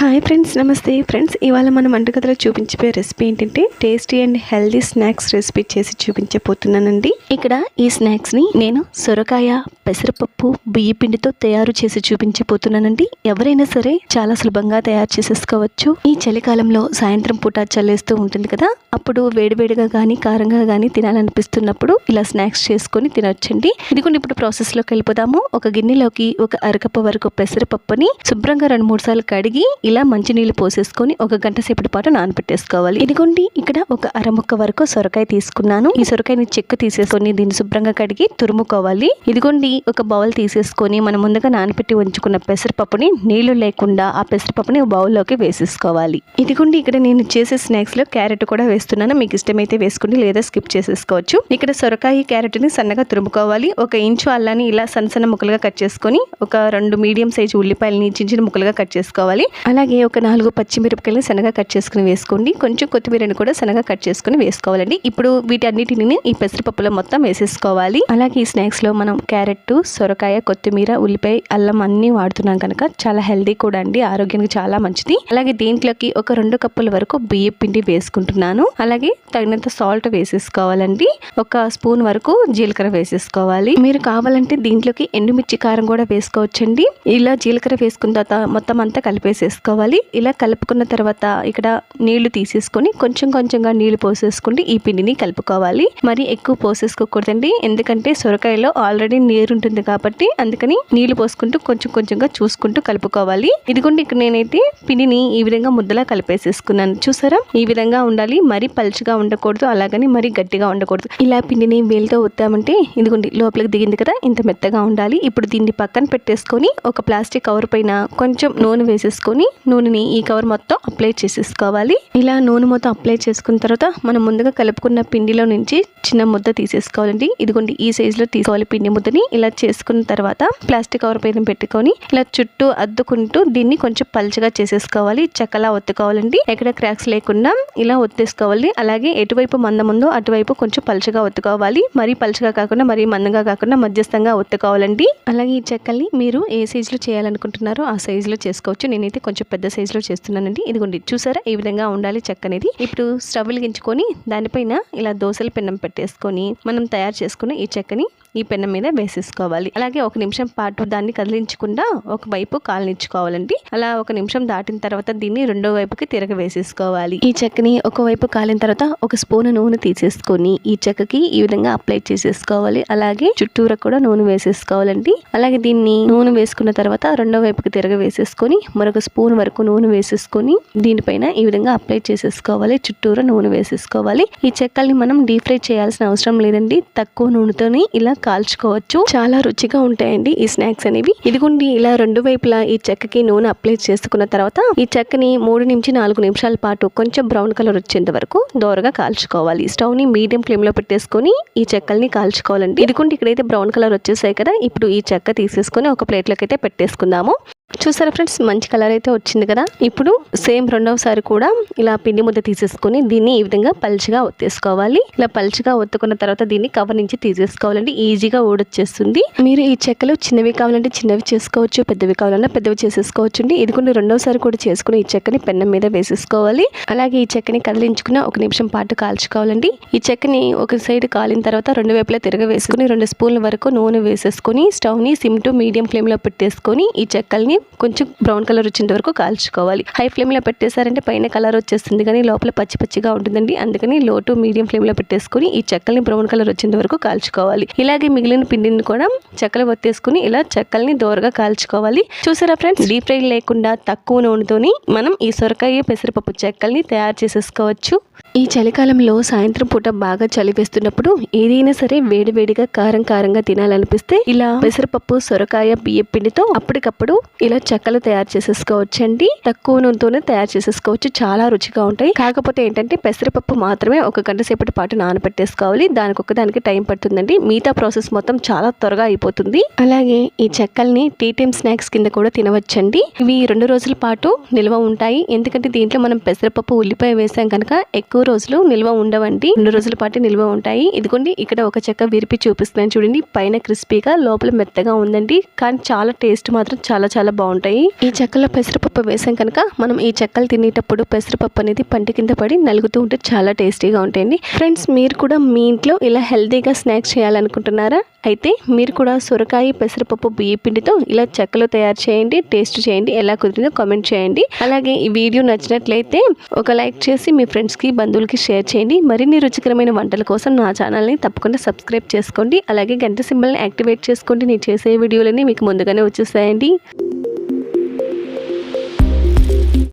Hi friends నమస్తే. Friends ఇవాళ మనం వంటగదిలో చూపించబోయే రెసిపీ ఏంటంటే tasty and healthy snacks recipe చేసి చూపించబోతున్నానండి. ఇక్కడ ఈ స్నాక్స్ని నేను సొరకాయ పెసరపప్పు బియ్య పిండితో తయారు చేసి చూపించబోతున్నానండి. ఎవరైనా సరే చాలా సులభంగా తయారు చేసేసుకోవచ్చు. ఈ చలికాలంలో సాయంత్రం పూట చల్లేస్తూ ఉంటుంది కదా అప్పుడు వేడివేడిగా కానీ కారంగా కానీ తినాలనిపిస్తున్నప్పుడు ఇలా స్నాక్స్ చేసుకొని తినొచ్చండి. ఇదిగోండి ఇప్పుడు ప్రాసెస్లోకి వెళ్ళిపోదాము. ఒక గిన్నెలోకి ఒక అరకప్ప వరకు పెసరపప్పుని శుభ్రంగా రెండు మూడు సార్లు కడిగి ఇలా మంచినీళ్ళు పోసేసుకొని ఒక గంట సేపటి పాటు నానబెట్టేసుకోవాలి. ఇదిగోండి ఇక్కడ ఒక అరముక్క వరకు సొరకాయ తీసుకున్నాను. ఈ సొరకాయని చెక్కు తీసేసుకొని దీన్ని శుభ్రంగా కడిగి తురుముకోవాలి. ఇదిగోండి ఒక బౌల్ తీసేసుకొని మనం ముందుగా నానబెట్టి ఉంచుకున్న పెసరపప్పుని నీళ్ళు లేకుండా ఆ పెసరపప్పుని బౌల్లోకి వేసేసుకోవాలి. ఇదిగోండి ఇక్కడ నేను చేసే స్నాక్స్లో క్యారెట్ కూడా వేస్తున్నాను. మీకు ఇష్టమైతే వేసుకోండి లేదా స్కిప్ చేసేసుకోవచ్చు. ఇక్కడ సొరకాయ క్యారెట్ని సన్నగా తురుముకోవాలి. ఒక ఇంచు అల్లాని ఇలా సన్న సన్న ముక్కలుగా కట్ చేసుకొని ఒక రెండు మీడియం సైజు ఉల్లిపాయలని చిన్న చిన్న ముక్కలుగా కట్ చేసుకోవాలి. అలా అలాగే ఒక నాలుగు పచ్చిమిరపకాయలు శనగ కట్ చేసుకుని వేసుకోండి. కొంచెం కొత్తిమీరని కూడా శనగ కట్ చేసుకుని వేసుకోవాలండి. ఇప్పుడు వీటన్నిటిని ఈ పెసరపప్పులో మొత్తం వేసేసుకోవాలి. అలాగే ఈ స్నాక్స్లో మనం క్యారెట్ సొరకాయ కొత్తిమీర ఉల్లిపాయ అల్లం అన్ని వాడుతున్నాం కనుక చాలా హెల్దీ కూడా అండి. ఆరోగ్యానికి చాలా మంచిది. అలాగే దీంట్లోకి ఒక రెండు కప్పుల వరకు బియ్యం పిండి వేసుకుంటున్నాను. అలాగే తగినంత సాల్ట్ వేసేసుకోవాలండి. ఒక స్పూన్ వరకు జీలకర్ర వేసేసుకోవాలి. మీరు కావాలంటే దీంట్లోకి ఎండుమిర్చి కారం కూడా వేసుకోవచ్చండి. ఇలా జీలకర్ర వేసుకున్న తర్వాత మొత్తం అంతా కలిపేసేసుకోవాలి ఇలా కలుపుకున్న తర్వాత ఇక్కడ నీళ్ళు తీసేసుకొని కొంచెం కొంచెంగా నీళ్ళు పోసేసుకుంటే ఈ పిండిని కలుపుకోవాలి. మరి ఎక్కువ పోసేసుకోకూడదండి. ఎందుకంటే సొరకాయలో ఆల్రెడీ నీరు ఉంటుంది కాబట్టి అందుకని నీళ్ళు పోసుకుంటూ కొంచెం కొంచెంగా చూసుకుంటూ కలుపుకోవాలి. ఇదిగోండి ఇక్కడ నేనైతే పిండిని ఈ విధంగా ముద్దలా కలిపేసేసుకున్నాను. చూసారా? ఈ విధంగా ఉండాలి. మరి పలుచగా ఉండకూడదు. అలాగని మరి గట్టిగా ఉండకూడదు. ఇలా పిండిని వేలుతో వద్దామంటే ఇదిగోండి లోపలికి దిగింది కదా? ఇంత మెత్తగా ఉండాలి. ఇప్పుడు దీన్ని పక్కన పెట్టేసుకొని ఒక ప్లాస్టిక్ కవర్ పైన కొంచెం నూనె వేసేసుకొని నూనెని ఈ కవర్ మొత్తం అప్లై చేసేసుకోవాలి. ఇలా నూనె మొత్తం అప్లై చేసుకున్న తర్వాత మనం ముందుగా కలుపుకున్న పిండిలో నుంచి చిన్న ముద్ద తీసేసుకోవాలండి. ఇదిగోండి ఈ సైజులో తీసుకోవాలి పిండి ముద్దని. ఇలా చేసుకున్న తర్వాత ప్లాస్టిక్ కవర్ పైన పెట్టుకొని ఇలా చుట్టూ అద్దుకుంటూ దీన్ని కొంచెం పలుచగా చేసేసుకోవాలి. చెక్కలా ఒత్తుకోవాలండి. ఎక్కడ క్రాక్స్ లేకుండా ఇలా ఒత్తేసుకోవాలి. అలాగే ఎటువైపు మందముందో అటువైపు కొంచెం పలుచగా ఒత్తుకోవాలి. మరీ పలుచగా కాకుండా మరీ మందంగా కాకుండా మధ్యస్థంగా ఒత్తుకోవాలండి. అలాగే ఈ చెక్కల్ని మీరు ఏ సైజులో చేయాలనుకుంటున్నారో ఆ సైజులో చేసుకోవచ్చు. నేనైతే కొంచెం పెద్ద సైజులో చేస్తున్నానండి. ఇదిగోండి చూసారా? ఈ విధంగా ఉండాలి చెక్క అనేది. ఇప్పుడు స్టవ్ వెలిగించుకొని దానిపైన ఇలా దోశల పెన్నం పెట్టేసుకొని మనం తయారు చేసుకున్న ఈ చెక్కని ఈ పెన్నం మీద వేసేసుకోవాలి. అలాగే ఒక నిమిషం పాటు దాన్ని కదిలించకుండా ఒక వైపు కాలనిచ్చుకోవాలండి. అలా ఒక నిమిషం దాటిన తర్వాత దీన్ని రెండో వైపుకి తిరగ వేసేసుకోవాలి. ఈ చెక్కని ఒక వైపు కాలిన తర్వాత ఒక స్పూన్ నూనె తీసేసుకొని ఈ చెక్కకి ఈ విధంగా అప్లై చేసేసుకోవాలి. అలాగే చుట్టూరా కూడా నూనె వేసేసుకోవాలండి. అలాగే దీన్ని నూనె వేసుకున్న తర్వాత రెండో వైపుకి తిరగ వేసేసుకొని మరొక స్పూన్ వరకు నూనె వేసేసుకొని దీనిపైన ఈ విధంగా అప్లై చేసేసుకోవాలి. చుట్టూరా నూనె వేసేసుకోవాలి. ఈ చెక్కల్ని మనం డీప్ ఫ్రై చేయాల్సిన అవసరం లేదండి. తక్కువ నూనెతోని ఇలా కాల్చుకోవచ్చు. చాలా రుచిగా ఉంటాయండి ఈ స్నాక్స్ అనేవి. ఇదిగోండి ఇలా రెండు వైపులా ఈ చెక్కకి నూనె అప్లై చేసుకున్న తర్వాత ఈ చెక్కని మూడు నుంచి నాలుగు నిమిషాల పాటు కొంచెం బ్రౌన్ కలర్ వచ్చేంత వరకు దోరగా కాల్చుకోవాలి. స్టవ్ని మీడియం ఫ్లేమ్లో పెట్టేసుకొని ఈ చెక్కల్ని కాల్చుకోవాలండి. ఇదిగోండి ఇక్కడైతే బ్రౌన్ కలర్ వచ్చేసాయి కదా. ఇప్పుడు ఈ చెక్క తీసేసుకొని ఒక ప్లేట్లోకి అయితే పెట్టేసుకుందాము. చూసారా ఫ్రెండ్స్? మంచి కలర్ అయితే వచ్చింది కదా? ఇప్పుడు సేమ్ రెండవసారి కూడా ఇలా పిండి ముద్ద తీసేసుకొని దీన్ని ఈ విధంగా పలుచగా ఒత్తేసుకోవాలి. ఇలా పలుచగా ఒత్తుకున్న తర్వాత దీన్ని కవర్ నుంచి తీసేసుకోవాలండి. ఈజీగా ఊడొచ్చేస్తుంది. మీరు ఈ చెక్కలు చిన్నవి కావాలంటే చిన్నవి చేసుకోవచ్చు పెద్దవి కావాలన్నా పెద్దవి చేసేసుకోవచ్చు అండి కొన్ని రెండవసారి కూడా చేసుకుని ఈ చెక్కని పెన్నం మీద వేసేసుకోవాలి. అలాగే ఈ చెక్కని కదిలించుకున్న ఒక నిమిషం పాటు కాల్చుకోవాలండి. ఈ చెక్కని ఒక సైడ్ కాలిన తర్వాత రెండు వైపులా తిరగ వేసుకుని రెండు స్పూన్ల వరకు నూనె వేసేసుకొని స్టవ్ని సిమ్ టు మీడియం ఫ్లేమ్లో పెట్టేసుకొని ఈ చెక్కల్ని కొంచెం బ్రౌన్ కలర్ వచ్చేంత వరకు కాల్చుకోవాలి. హై ఫ్లేమ్లో పెట్టేశారంటే పైన కలర్ వచ్చేస్తుంది కానీ లోపల పచ్చి పచ్చిగా ఉంటుందండి. అందుకని లో టు మీడియం ఫ్లేమ్లో పెట్టేసుకొని ఈ చెక్కల్ని బ్రౌన్ కలర్ వచ్చేంత వరకు కాల్చుకోవాలి. ఇలాగే మిగిలిన పిండిని కూడా చెక్కలు ఒత్తేసుకుని ఇలా చెక్కల్ని దోరగా కాల్చుకోవాలి. చూసారా ఫ్రెండ్స్? డీప్ ఫ్రై లేకుండా తక్కువ నూనెతోని మనం ఈ సొరకాయ పెసరపప్పు చెక్కల్ని తయారు చేసేసుకోవచ్చు. ఈ చలికాలంలో సాయంత్రం పూట బాగా చలి వేస్తున్నప్పుడు ఏదైనా సరే వేడివేడిగా కారం కారంగా తినాలనిపిస్తే ఇలా పెసరపప్పు సొరకాయ బియ్య పిండితో అప్పటికప్పుడు ఇలా చెక్కలు తయారు చేసేసుకోవచ్చండి. తక్కువ నూనెతోనే తయారు చేసేసుకోవచ్చు. చాలా రుచిగా ఉంటాయి. కాకపోతే ఏంటంటే పెసరపప్పు మాత్రమే ఒక గంట సేపటి పాటు నానబెట్టేసుకోవాలి. దానికి ఒకదానికి టైం పడుతుందండి. మిగతా ప్రాసెస్ మొత్తం చాలా త్వరగా అయిపోతుంది. అలాగే ఈ చెక్కల్ని టీ టైమ్ స్నాక్స్ కింద కూడా తినవచ్చండి. ఇవి రెండు రోజుల పాటు నిల్వ ఉంటాయి. ఎందుకంటే దీంట్లో మనం పెసరపప్పు ఉల్లిపాయ వేసాం కనుక ఎక్కువ రోజులు నిల్వ ఉండవండి. రెండు రోజుల పాటు నిల్వ ఉంటాయి. ఇదిగోండి ఇక్కడ ఒక చెక్క విరిపి చూపిస్తున్నాను చూడండి. పైన క్రిస్పీగా లోపల మెత్తగా ఉందండి. కానీ చాలా టేస్ట్ మాత్రం చాలా చాలా బాగుంటాయి. ఈ చెక్కలో పెసరపప్పు వేసాం కనుక మనం ఈ చెక్కలు తినేటప్పుడు పెసరపప్పు అనేది పంటి కింద పడి నలుగుతూ ఉంటే చాలా టేస్టీగా ఉంటాయండి. ఫ్రెండ్స్ మీరు కూడా మీ ఇంట్లో ఇలా హెల్తీగా స్నాక్స్ చేయాలనుకుంటున్నారా? అయితే మీరు కూడా సొరకాయ పెసరపప్పు బియ్య పిండితో ఇలా చెక్కలు తయారు చేయండి టేస్ట్ చేయండి ఎలా కుదిరిందో కామెంట్ చేయండి. అలాగే ఈ వీడియో నచ్చినట్లయితే ఒక లైక్ చేసి మీ ఫ్రెండ్స్కి బంధువులకి షేర్ చేయండి. మరిన్ని రుచికరమైన వంటల కోసం నా ఛానల్ని తప్పకుండా సబ్స్క్రైబ్ చేసుకోండి. అలాగే గంట సింబల్ని యాక్టివేట్ చేసుకోండి. నేను చేసే వీడియోలన్నీ మీకు ముందుగానే వచ్చేస్తాయండి.